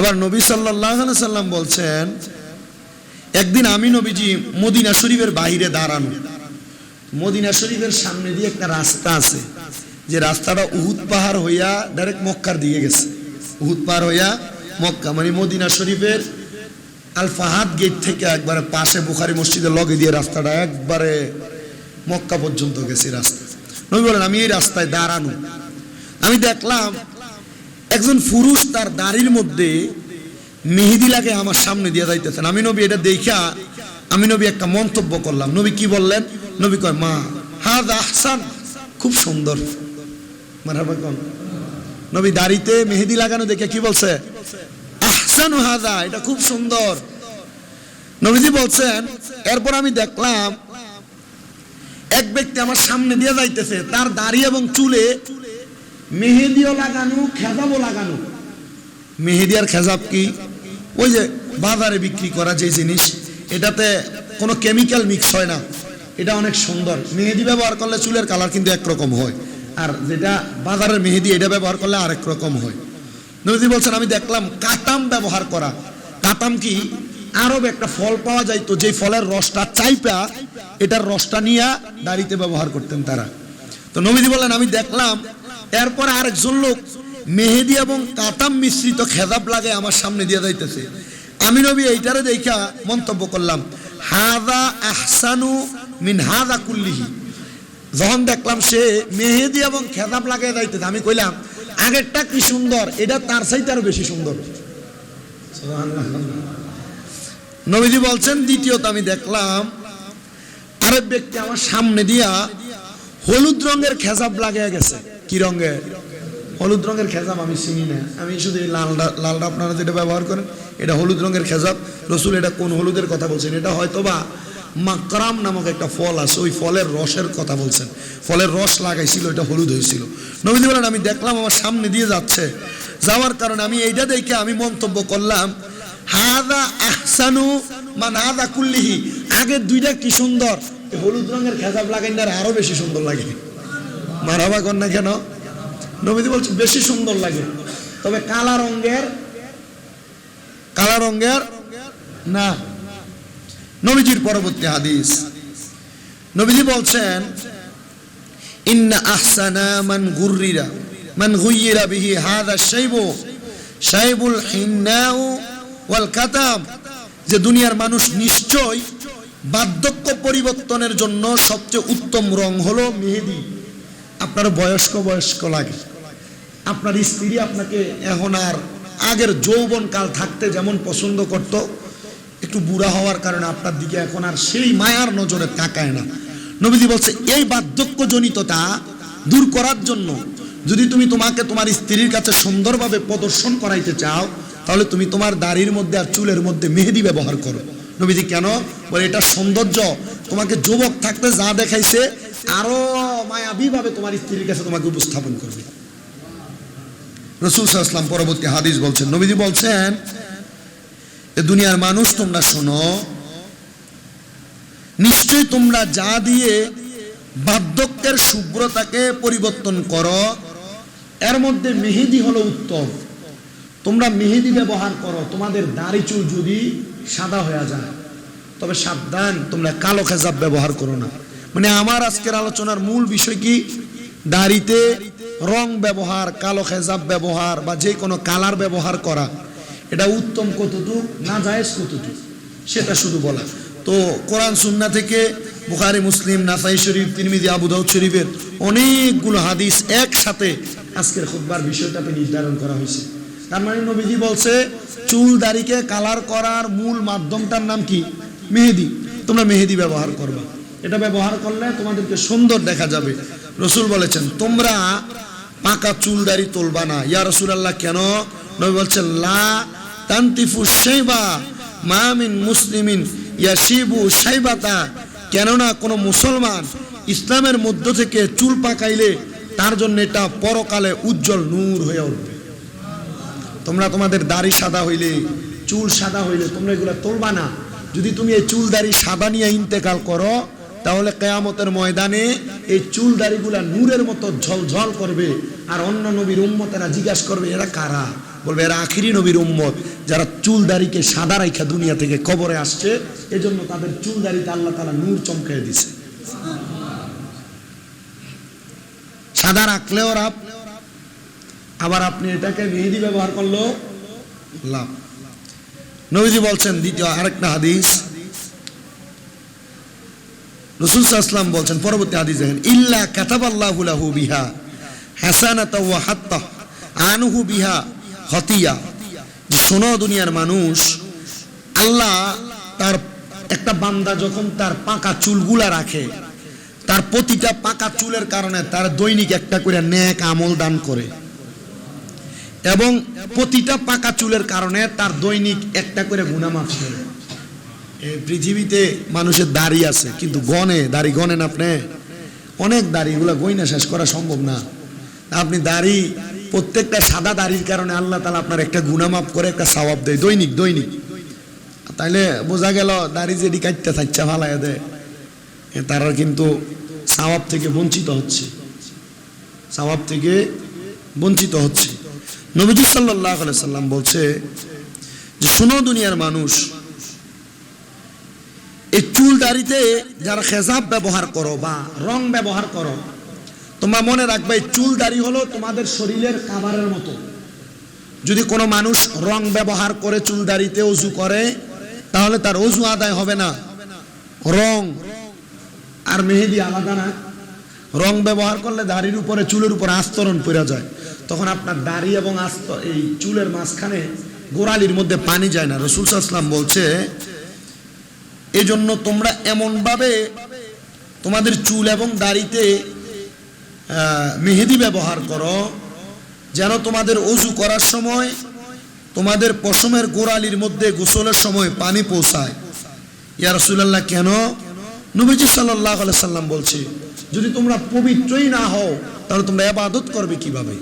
এবার নবী সাল্লাহ সাল্লাম বলছেন, একদিন আমি নবীজি মদিনা শরীফের বাইরে দাঁড়ানো। মদিনা শরীফের সামনে দিয়ে একটা রাস্তা আছে। যে রাস্তাটা উহুদ পাহাড় হইয়া ডাইরেক্ট মক্কার দিকে গেছে। উহুদ পাহাড় হইয়া মক্কা মানে মদিনা শরীফের আল ফাহাদ গেট থেকে একবারে পাশে বুখারি মসজিদের লগে দিয়ে রাস্তাটা একবারে মক্কা পর্যন্ত গেছে রাস্তা। নবী বলেন, আমি এই রাস্তায় দাঁড়ানো। আমি দেখলাম একজন পুরুষ তার দাড়ির মধ্যে মেহেদি লাগে আমার সামনে দিয়ে যাইতেছেন। আমি নবী এটা দেখা আমি নবী একটা মন্তব্য করলাম। নবী কি বললেন? নবী কয়, মা, হাদ আহসান। খুব সুন্দর। নবী দাড়িতে মেহেদি লাগানো দেখে কি বলছে? আহসান হাদা। এটা খুব সুন্দর। নবীজি বলছেন, এরপর আমি দেখলাম, এক ব্যক্তি আমার সামনে দিয়ে যাইতেছে। তার দাড়ি এবং চুলে মেহেদিও লাগানো, খেজাবও লাগানো। মেহেদি আর খেজাব কি? ওই যে বাজারে বিক্রি করা যে জিনিস, এটাতে কোনো কেমিক্যাল মিক্স হয় না। এটা অনেক সুন্দর। মেহেদি ব্যবহার করলে চুলের কালার কিন্তু একরকম হয়। আর যেটা বাজারের মেহেদি, এটা ব্যবহার করলে আরেক রকম হয়। নবীজি বলছেন, আমি দেখলাম কাতাম ব্যবহার করা। কাতাম কি? আরব একটা ফল পাওয়া যাইতো যে ফলের রসটা চাইপা, এটার রসটা নিয়ে দাড়িতে ব্যবহার করতেন তারা। তো নবীজি বললেন, আমি দেখলাম এরপর আরেকজন লোক মেহেদি এবং কাতাম মিশ্রিত খেজাব লাগে আমার সামনে দিয়ে যাইতেছে। আমি নবী এইটারে দেখা মন্তব্য করলাম, হাদা আহসানু মিন হাদা কুল্লিহি। যখন দেখলাম সে মেহেদি এবং খেজাব লাগিয়ে যাইতেছে, আমি কইলাম, আগেরটা কি সুন্দর, এটা তার চাইতে আরও বেশি সুন্দর। নবীজি বলছেন, দ্বিতীয়ত আমি দেখলাম, আরেক ব্যক্তি আমার সামনে দিয়া হলুদ রঙের খেজাব লাগিয়ে গেছে। কি রঙের? হলুদ রঙের খেজাব, আমি চিনি না। আমি শুধু এই লালটা লালটা আপনারা যেটা ব্যবহার করেন, এটা হলুদ রঙের খেজাব। রসুল এটা কোন হলুদের কথা বলছেন? এটা হয়তোবা মাকরাম নামক একটা ফল আছে, ওই ফলের রসের কথা বলছেন। ফলের রস লাগাইছিল, এটা হলুদ হয়েছিল। নবীজি বলেন, আমি দেখলাম আমার সামনে দিয়ে যাচ্ছে। যাওয়ার কারণে আমি এইটা দেখে আমি মন্তব্য করলাম, হাদা আহসানু মান হাদা কুল্লিহি। আগের দুইটা কি সুন্দর? হলুদ রঙের খেজাব লাগাই না আরও বেশি সুন্দর লাগে। মারাবা কর না কেন? নবীজি বলছে, বেশি সুন্দর লাগে। তবে কালা রঙের কালা রঙের না। নবীজির পরবর্তী হাদিস। নবীজি বলছেন, ইন্না আহসানা মান গুররিরা, মান গুইয়িরা বিহি হাদা শাইব, শাইবুল হিন্নাউ ওয়াল কাতাম। যে দুনিয়ার মানুষ নিশ্চয় বার্ধক্য পরিবর্তনের জন্য সবচেয়ে উত্তম রং হলো মেহেদি। আপনার বয়স্ক বয়স্ক লাগে। আপনার স্ত্রী আপনাকে এখন আর আগের যৌবন কাল থাকতে যেমন পছন্দ করত, একটু বুড়া হওয়ার কারণে আপনার দিকে এখন আর সেই মায়ার নজরে তাকায় না। নবীজি বলছে, এই বার্ধক্যজনিততা দূর করার জন্য যদি তুমি তোমাকে তোমার স্ত্রীর কাছে সুন্দরভাবে প্রদর্শন করাইতে চাও, তাহলে তুমি তোমার দাড়ির মধ্যে আর চুলের মধ্যে মেহেদি ব্যবহার করো। নবীজি কেন? বলে, এটা সৌন্দর্য। তোমাকে যুবক থাকতে যা দেখাইছে, আরও মায়াবীভাবে তোমার স্ত্রীর কাছে তোমাকে উপস্থাপন করবে। রসুল সাল্লাম পরবর্তী হাদিস বলছেন, নবীজি বলছেন, এ দুনিয়ার মানুষ তোমরা শোনো, নিশ্চয়ই তোমরা যা দিয়ে বার্ধক্যের শুভ্রতাকে পরিবর্তন করো, এর মধ্যে মেহেদি হলো উত্তম। তোমরা মেহেদি ব্যবহার করো, তোমাদের দাড়ি চুল যদি সাদা হয়ে যায়। তবে সাবধান, তোমরা কালো খেজাব ব্যবহার করো না। মানে আমার আজকের আলোচনার মূল বিষয় কি? দাড়িতে রং ব্যবহার, কালো খেজাব ব্যবহার বা যে কোনো কালার ব্যবহার করা। এটা উত্তম কতটুক, না জায়েজ কতটুক, সেটা শুধু বলা। তো কোরআন, সুন্না থেকে বুখারি, মুসলিম, নাসাই শরীফ, তিরমিজি, আবু দাউদ শরীফের অনেকগুলো হাদিস একসাথে আজকের খুতবার বিষয়টাকে নির্ধারণ করা হয়েছে। তার মানে নবীজি বলছে, চুল দাড়িকে কালার করার মূল মাধ্যমটার নাম কি? মেহেদি। তোমরা মেহেদি ব্যবহার করবা। এটা ব্যবহার করলে তোমাদেরকে সুন্দর দেখা যাবে। রসুল বলেছেন, তোমরা পাকা চুল দাড়ি তুলবা না। ইয়া রসুল আল্লাহ কেন? নবী বলছেন, লা তান্তিফু শাইবা মামিন মুসলিমিন ইয়াসিবু শাইবাতা। কেননা কোনো মুসলমান ইসলামের মধ্য থেকে চুল পাকাইলে তার জন্য এটা পরকালে উজ্জ্বল নূর হয়ে উঠবে। তোমরা তোমাদের দাড়ি সাদা হইলে, চুল সাদা হইলে তোমরা এগুলো তোলবা না। যদি তুমি এই চুল দাড়ি সাদা নিয়ে ইন্তেকাল করো, তাহলে কেয়ামতের ময়দানে এই চুল দাড়িগুলা নূরের মতো ঝলঝল করবে। আর অন্য নবীর উম্মতেরা জিজ্ঞাসা করবে, এরা কারা? বলবে, এরা আখিরি নবীর উম্মত, যারা চুল দাড়িকে সাদা রাইখা দুনিয়া থেকে কবরে আসছে। এজন্য তাদের চুল দাড়িতে আল্লাহ তালা নূর চমকাই দিছে। সাদা রাখলেও রাপ আবার আপনি এটাকে মেহেদি ব্যবহার করল, লাভ। নবীজি বলছেন, দ্বিতীয় আরেকটা হাদিস। রসুল সাল্লাম বলছেন, পরবর্তী হাদিস দেখেন, ইল্লা কাতাবাল্লাহু লাহু বিহা হাসানাতা ওয়া বিহা হতিয়া যে শোনো দুনিয়ার মানুষ, আল্লাহ তার একটা বান্দা যখন তার পাকা চুলগুলা রাখে, তার প্রতিটা পাকা চুলের কারণে তার দৈনিক একটা করে ন্যাক আমল দান করে। এবং প্রতিটা পাকা চুলের কারণে তার দৈনিক একটা করে গুণামাফ করে। এই পৃথিবীতে মানুষের দাড়ি আছে, কিন্তু গনে, দাড়ি গনেন আপনি? অনেক দাড়ি, এগুলো গইনা শেষ করা সম্ভব না। আপনি দাড়ি, প্রত্যেকটা সাদা দাড়ির কারণে আল্লাহ তালা আপনার একটা গুণামাপ করে, একটা সওয়াব দেয়, দৈনিক দৈনিক। তাইলে বোঝা গেল, দাড়ি যেটি কাটতে থাকছে ভালাই দেয়। তারা কিন্তু সওয়াব থেকে বঞ্চিত হচ্ছে। সওয়াব থেকে বঞ্চিত হচ্ছে। নবীজি সাল্লাহ সাল্লাম বলছে যে, শুনো দুনিয়ার মানুষ, এই চুল দাড়িতে যারা খেজাব ব্যবহার করো বা রং ব্যবহার করো, তোমরা মনে রাখবে এই চুল দাড়ি হলো তোমাদের শরীরের কাবারের মতো। যদি কোনো মানুষ রং ব্যবহার করে চুল দাড়িতে অজু করে, তাহলে তার অজু আদায় হবে না। রং আর মেহেদি আলাদা না। রং ব্যবহার করলে দাড়ির উপরে, চুলের উপরে আস্তরণ পড়ে যায়। তখন আপনার দাড়ি এবং আস্ত এই চুলের মাঝখানে গোড়ালির মধ্যে পানি যায় না। রসুল সাল্লাম বলছে এই জন্য তোমরা এমনভাবে তোমাদের চুল এবং দাড়িতে মেহেদি ব্যবহার করো যেন তোমাদের অজু করার সময়, তোমাদের পশমের গোড়ালির মধ্যে গোসলের সময় পানি পৌঁছায়। ইয়া রসুল্লাহ কেন? নবীজি সাল্লাহ সাল্লাম বলছে, যদি তোমরা পবিত্রই না হও, তাহলে তোমরা আবাদত করবে কীভাবে?